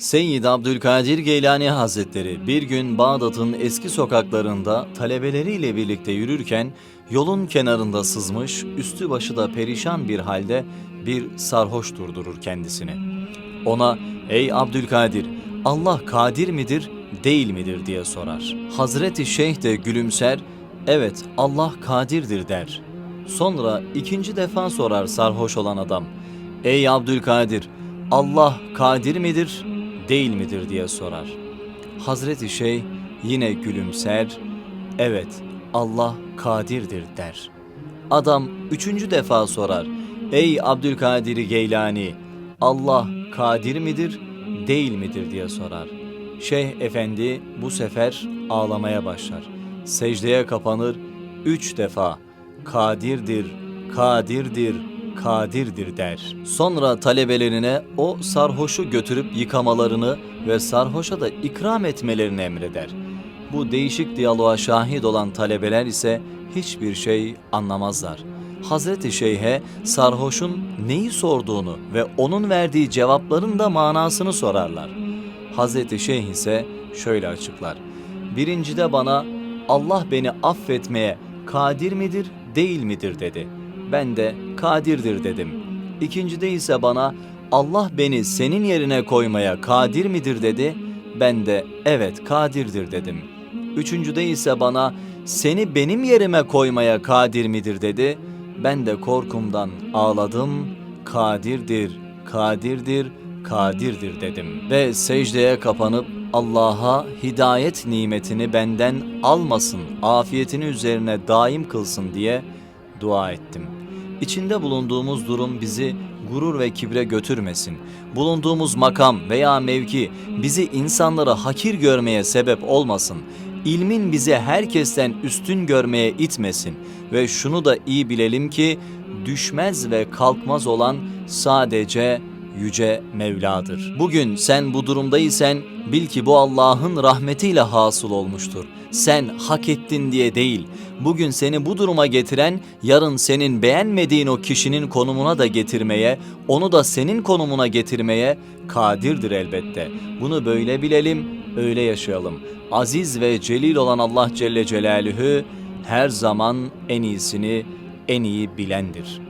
Seyyid Abdülkadir Geylani Hazretleri bir gün Bağdat'ın eski sokaklarında talebeleriyle birlikte yürürken yolun kenarında sızmış, üstü başı da perişan bir halde bir sarhoş durdurur kendisini. Ona ''Ey Abdülkadir, Allah kadir midir, değil midir?'' diye sorar. Hazreti Şeyh de gülümser, ''Evet, Allah kadirdir.'' der. Sonra ikinci defa sorar sarhoş olan adam. Ey Abdülkadir, Allah kadir midir, değil midir diye sorar. Hazreti Şeyh yine gülümser, evet Allah kadirdir der. Adam üçüncü defa sorar. Ey Abdülkadir Geylani, Allah kadir midir, değil midir diye sorar. Şeyh Efendi bu sefer ağlamaya başlar. Secdeye kapanır üç defa. Kadirdir, kadirdir, kadirdir der. Sonra talebelerine o sarhoşu götürüp yıkamalarını ve sarhoşa da ikram etmelerini emreder. Bu değişik diyaloğa şahit olan talebeler ise hiçbir şey anlamazlar. Hazreti Şeyh'e sarhoşun neyi sorduğunu ve onun verdiği cevapların da manasını sorarlar. Hazreti Şeyh ise şöyle açıklar. Birincide bana Allah beni affetmeye kadir midir, değil midir dedi. Ben de kadirdir dedim. İkincide ise bana Allah beni senin yerine koymaya kadir midir dedi. Ben de evet kadirdir dedim. Üçüncüde ise bana seni benim yerime koymaya kadir midir dedi. Ben de korkumdan ağladım. Kadirdir, kadirdir, kadirdir dedim. Ve secdeye kapanıp Allah'a hidayet nimetini benden almasın, afiyetini üzerine daim kılsın diye dua ettim. İçinde bulunduğumuz durum bizi gurur ve kibre götürmesin. Bulunduğumuz makam veya mevki bizi insanlara hakir görmeye sebep olmasın. İlmin bizi herkesten üstün görmeye itmesin ve şunu da iyi bilelim ki düşmez ve kalkmaz olan sadece yüce Mevla'dır. Bugün sen bu durumdaysan bil ki bu Allah'ın rahmetiyle hasıl olmuştur. Sen hak ettin diye değil. Bugün seni bu duruma getiren yarın senin beğenmediğin o kişinin konumuna da getirmeye, onu da senin konumuna getirmeye kadirdir elbette. Bunu böyle bilelim, öyle yaşayalım. Aziz ve celil olan Allah Celle Celaluhu her zaman en iyisini en iyi bilendir.''